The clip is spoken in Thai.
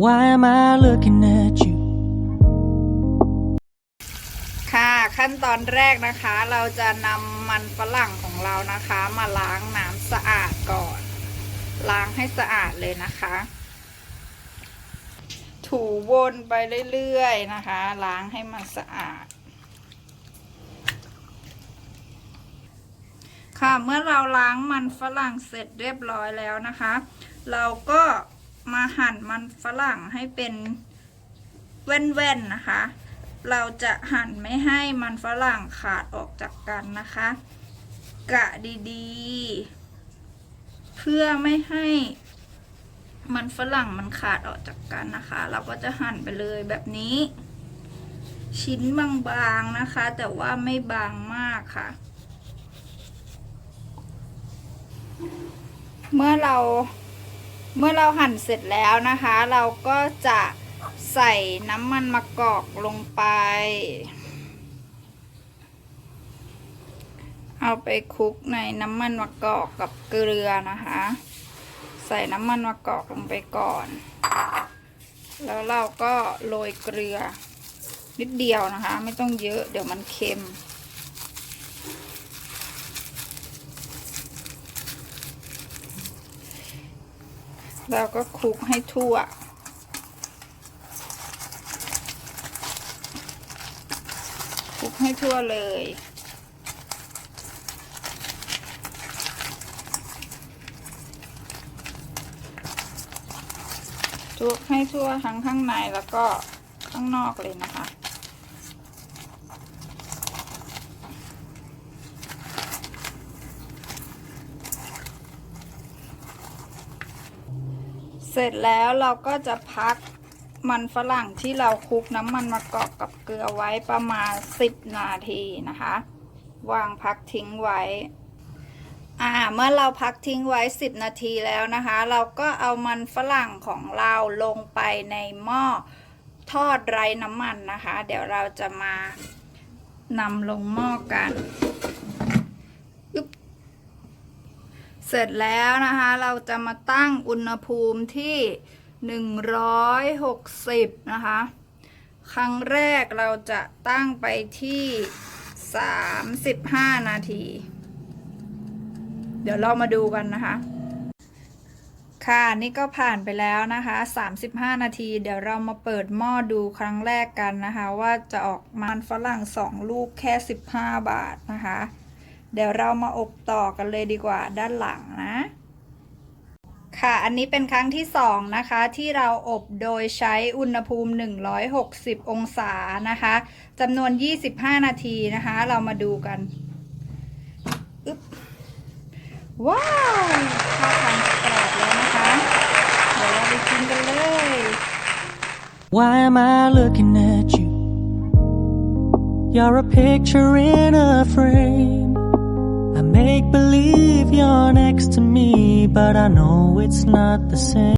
Why am I looking at you? ค่ะขั้นตอนแรกนะคะ เราจะนำมันฝรั่งของเรานะคะ มาล้างน้ำสะอาดก่อน ล้างให้สะอาดเลยนะคะ ถูวนไปเรื่อยๆนะคะ ล้างให้มันสะอาด ค่ะเมื่อเราล้างมันฝรั่งเสร็จเรียบร้อยแล้วนะคะ เราก็ มาหั่นมันฝรั่งให้เป็นแว่นๆนะคะ เราจะหั่นไม่ให้มันฝรั่งขาดออกจากกันนะคะ กะดีๆ เพื่อไม่ให้มันฝรั่งมันขาดออกจากกันนะคะ เราก็จะหั่นไปเลยแบบนี้ ชิ้นบางๆนะคะ แต่ว่าไม่บางมากค่ะ เมื่อเรา เมื่อเราหั่นเสร็จแล้วนะคะ เราก็จะใส่น้ำมันมะกอกลงไป เอาไปคลุกในน้ำมันมะกอกกับเกลือนะคะ ใส่น้ำมันมะกอกลงไปก่อน แล้วเราก็โรยเกลือนิดเดียวนะคะ ไม่ต้องเยอะเดี๋ยวมันเค็ม เราก็คลุกให้ทั่ว คลุกให้ทั่วเลย คลุกให้ทั่วทั้งข้างในแล้วก็ข้างนอกเลยนะคะ เสร็จแล้วเราก็จะพักมันฝรั่งที่เราคลุกน้ำมันมะกอกกับเกลือไว้ประมาณ 10 นาทีนะคะ วางพักทิ้งไว้ อ่า เมื่อเราพักทิ้งไว้ 10 นาทีแล้วนะคะ เราก็เอามันฝรั่งของเราลงไปในหม้อทอดไร้น้ำมันนะคะ เดี๋ยวเราจะมานำลงหม้อกัน เสร็จแล้วนะคะ เราจะมาตั้งอุณหภูมิที่ 160 นะคะ ครั้งแรกเราจะตั้งไปที่ 35 นาที เดี๋ยวเรามาดูกันนะคะ ค่ะนี่ก็ผ่านไปแล้วนะคะ 35 นาที เดี๋ยวเรามาเปิดหม้อดูครั้งแรกกันนะคะ ว่าจะออกมันฝรั่ง 2 ลูกแค่ 15 บาทนะคะ เดี๋ยวเรามาอบต่อกันเลยดีกว่าด้านหลังนะ ค่ะ อันนี้เป็นครั้งที่สองนะคะ ที่เราอบโดยใช้อุณหภูมิ 160 องศานะคะจำนวน 25 นาทีนะคะ เรามาดูกันอึ๊บว้าวท่าทางกรอบแล้วนะคะ เดี๋ยวเราไปกินกันเลย Why am I looking at you? You're a picture in a frame. Next to me, but I know it's not the same.